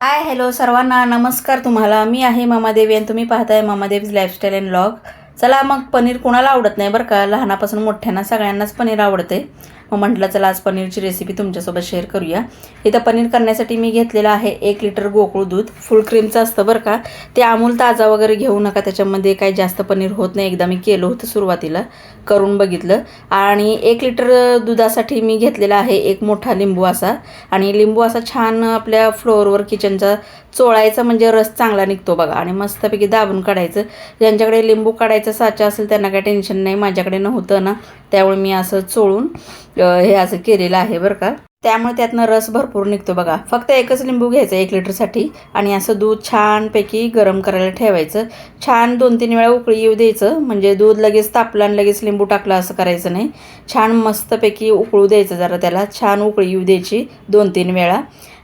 Hi hello सर्वांना. नमस्कार तुम्हाला. मी आहे मामादेवी आणि तुम्ही पाहताय मामादेवीज लाईफस्टाईल अँड ब्लॉग चला मग पनीर कोणाला आवडत नाही बरं का? लहानापासून मोठ्यांना सगळ्यांनाच पनीर आवडते. मग म्हटलं चला आज पनीरची रेसिपी तुमच्यासोबत शेअर करूया. इथं पनीर करण्यासाठी मी घेतलेलं आहे एक लिटर गोकुळ दूध. फुल क्रीमचं असतं बरं का. ते अमूल ताजा वगैरे घेऊ नका त्याच्यामध्ये काही जास्त पनीर होत नाही. एकदा मी केलं होतं सुरुवातीला करून बघितलं. आणि एक लिटर दुधासाठी मी घेतलेला आहे एक मोठा लिंबू असा. आणि लिंबू असा छान आपल्या फ्लोअरवर किचनचा चोळायचा म्हणजे रस चांगला निघतो बघा. आणि मस्तपैकी दाबून काढायचं. ज्यांच्याकडे लिंबू काढायचा साचा असेल त्यांना काही टेन्शन नाही. माझ्याकडे नव्हतं ना त्यामुळे मी असं चोळून हे असं केलेलं आहे बरं का. त्यामुळे त्यातनं रस भरपूर निघतो बघा. फक्त एकच लिंबू घ्यायचं एक लिटरसाठी आणि असं दूध छानपैकी गरम करायला ठेवायचं. छान दोन तीन वेळा उकळी येऊ द्यायचं. म्हणजे दूध लगेच तापलं आणि लगेच लिंबू टाकलं असं करायचं नाही. छान मस्तपैकी उकळू द्यायचं जरा त्याला. छान उकळी येऊ द्यायची दोन तीन वेळा.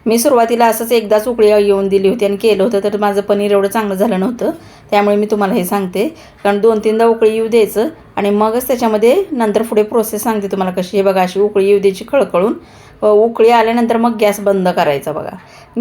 मी सुरुवातीला असंच एकदाच उकळी येऊन दिली होती आणि केलं होतं. तर माझं पनीर एवढं चांगलं झालं नव्हतं. त्यामुळे मी तुम्हाला हे सांगते. कारण दोन तीनदा उकळी येऊ द्यायचं. आणि मगच त्याच्यामध्ये नंतर पुढे प्रोसेस सांगते तुम्हाला कशी हे बघा अशी उकळी येऊ द्यायची खळखळून. व उकळी आल्यानंतर मग गॅस बंद करायचा बघा.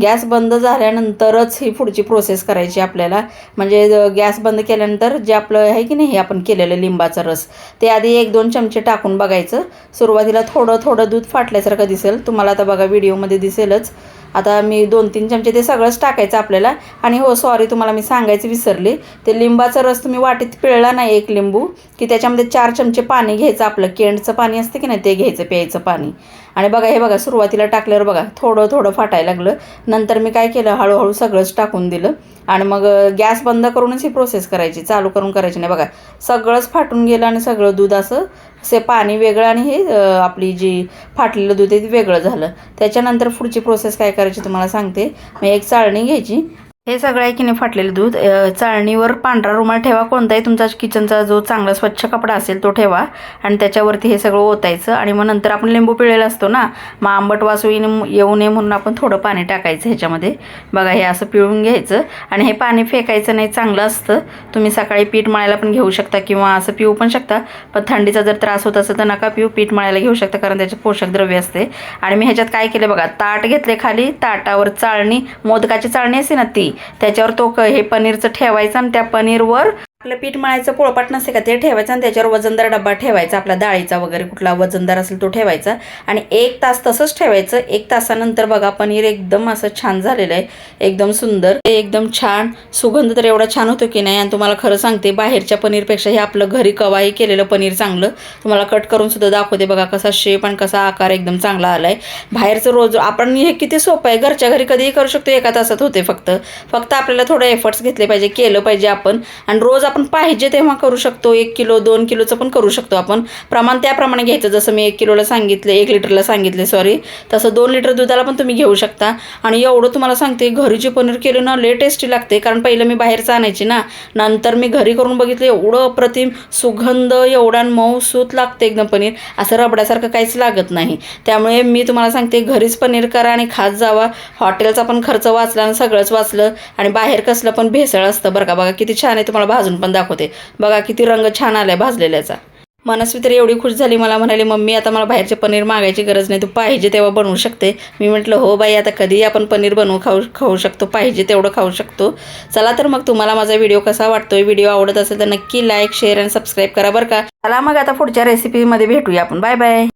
गॅस बंद झाल्यानंतरच ही पुढची प्रोसेस करायची आपल्याला. म्हणजे गॅस बंद केल्यानंतर जे आपलं आहे की नाही हे आपण केलेलं लिंबाचा रस. ते आधी एक दोन चमचे टाकून बघायचं. सुरुवातीला थोडं थोडं दूध फाटल्यासारखं दिसेल. तुम्हाला आता बघा व्हिडिओमध्ये दिसेलच. आता मी दोन तीन चमचे ते सगळंच टाकायचं आपल्याला. आणि हो सॉरी तुम्हाला मी सांगायचं विसरले. ते लिंबाचा रस तुम्ही वाटीत पिळला नाही एक लिंबू की त्याच्यामध्ये चार चमचे पाणी घ्यायचं आपलं. केंडचं पाणी असतं की नाही ते घ्यायचं प्यायचं पाणी. आणि बघा हे बघा सुरुवातीला टाकल्यावर बघा थोडं थोडं फाटायला लागलं. नंतर मी काय केलं हळूहळू सगळंच टाकून दिलं. आणि मग गॅस बंद करूनच ही प्रोसेस करायची चालू करून करायची. नाही बघा सगळंच फाटून गेलं आणि सगळं दूध असं से पाणी वेगळं आणि हे आपली जी फाटलेलं दूध आहे ते वेगळं झालं. त्याच्यानंतर पुढची प्रोसेस काय करायची तुम्हाला सांगते. मग एक चाळणी घ्यायची. हे सगळं आहे की नाही फाटलेलं दूध. चाळणीवर पांढरा रुमाल ठेवा. कोणताही तुमचा किचनचा जो चांगला स्वच्छ कपडा असेल तो ठेवा. आणि त्याच्यावरती हे सगळं ओतायचं. आणि मग नंतर आपण लिंबू पिळलेला असतो ना मग आंबट वासू येईन- येऊ नये म्हणून आपण थोडं पाणी टाकायचं ह्याच्यामध्ये. बघा हे असं पिळून घ्यायचं. आणि हे पाणी फेकायचं नाही चांगलं असतं. तुम्ही सकाळी पीठ मळायला पण घेऊ शकता किंवा असं पिऊ पण शकता. पण थंडीचा जर त्रास होत असेल तर नका पिऊ. पीठ मळायला घेऊ शकता कारण त्याचे पोषक द्रव्य असते. आणि मी ह्याच्यात काय केलं बघा ताट घेतले खाली. ताटावर चाळणी मोदकाची चाळणी असते ना ती. त्याच्यावर तो क- हे पनीरचं ठेवायचं आणि त्या पनीरवर आपलं पीठ मळायचं पोळपाट नसते का ते ठेवायचं आणि त्याच्यावर वजनदार डब्बा ठेवायचा आपला डाळीचा वगैरे कुठला वजनदार असेल तो ठेवायचा. आणि एक तास तसंच ठेवायचं. एक तासानंतर बघा पनीर एकदम असं छान झालेलं आहे. एकदम सुंदर. ते एकदम छान. सुगंध तर एवढा छान होतो की नाही आणि तुम्हाला खरं सांगते बाहेरच्या पनीरपेक्षा हे आपलं घरी कवाही केलेलं पनीर चांगलं. तुम्हाला कट करून सुद्धा दाखवते बघा कसा शेप आणि कसा आकार एकदम चांगला आला आहे बाहेरचं रोज आपण हे किती सोपं आहे घरच्या घरी कधीही करू शकतो एका तासात होते फक्त. फक्त आपल्याला थोडं एफर्ट्स घेतले पाहिजे केलं पाहिजे आपण. आणि रोज आपण पाहिजे तेव्हा करू शकतो. एक किलो दोन किलोचं पण करू शकतो आपण. प्रमाण त्याप्रमाणे घ्यायचं. जसं मी एक किलोला सांगितले एक लिटरला सांगितले सॉरी तसं दोन लिटर दुधाला पण तुम्ही घेऊ शकता. आणि एवढं तुम्हाला सांगते घरी जे पनीर केलं ना लय टेस्टी लागते. कारण पहिलं मी बाहेरचं आणायची ना. नंतर मी घरी करून बघितलं एवढं अप्रतिम सुगंध एवढा मऊ सूत लागते एकदम पनीर. असं रबड्यासारखं काहीच लागत नाही. त्यामुळे मी तुम्हाला सांगते घरीच पनीर करा आणि खात जावा. हॉटेलचा पण खर्च वाचला आणि सगळंच वाचलं. आणि बाहेर कसलं पण भेसळ असतं बरं का. बघा किती छान आहे तुम्हाला भाजून पण दाखवते. बघा किती रंग छान आलाय भाजलेल्याचा. मनस्वी तर एवढी खुश झाली मला म्हणाली मम्मी आता मला बाहेरचे पनीर मागायची गरज नाही तू पाहिजे तेव्हा बनवू शकते. मी म्हटलं हो बाई आता कधीही आपण पनीर बनवू खाऊ खाऊ शकतो पाहिजे तेवढं खाऊ शकतो. चला तर मग तुम्हाला माझा व्हिडिओ कसा वाटतोय व्हिडिओ आवडत असेल तर नक्की लाईक शेअर आणि सबस्क्राईब करा बरं का. चला मग आता पुढच्या रेसिपीमध्ये भेटूया आपण. Bye bye.